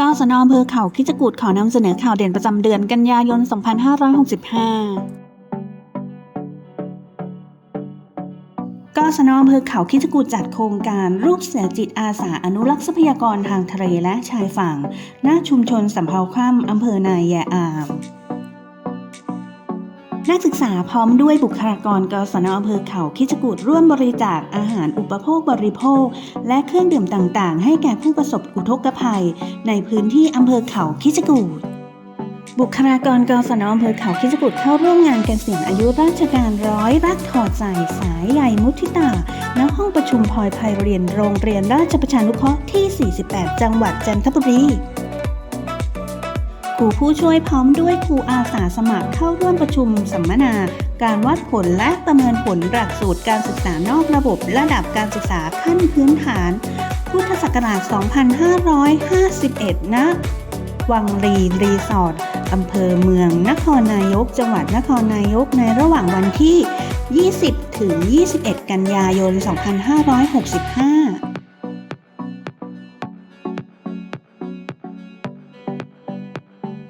กศนอำเภอเขาคิจกูดขอนำเสนอข่าวเด่นประจำเดือนกันยายน 2565กศนอำเภอเขาคิจกูดจัดโครงการรูปเสือจิตอาสาอนุรักษ์ทรัพยากรทางทะเลและชายฝั่ง หน้าชุมชนสำเภาคว่ำอำเภอนายแยอาม นักศึกษาพร้อมด้วยบุคลากรกศนอำเภอเขาคิจกูดร่วมบริจาคอาหารอุปโภคบริโภค และเครื่องดื่มต่างๆ ให้แก่ผู้ประสบอุทกภัย ในพื้นที่อำเภอเขาคิจกูดบุคลากรกศนอำเภอเขาคิจกูดเข้าร่วมงานเกษียณอายุราชการร้อยรักถอดใจสายใหญ่มุทิตาณห้องประชุมพลอยไพเรียนโรงเรียนราชประชานุเคราะห์ที่ 48 จังหวัดจันทบุรี ครูผู้ช่วยพร้อมด้วยครูอาสาสมัครเข้าร่วมประชุมสัมมนา การวัดผลและประเมินผลหลักสูตรการศึกษานอกระบบระดับการศึกษาขั้นพื้นฐาน พุทธศักราช 2551 ณ วังรีรีสอร์ทอำเภอเมือง นครนายก จังหวัดนครนายกในระหว่างวันที่ 20 ถึง 21 กันยายน 2565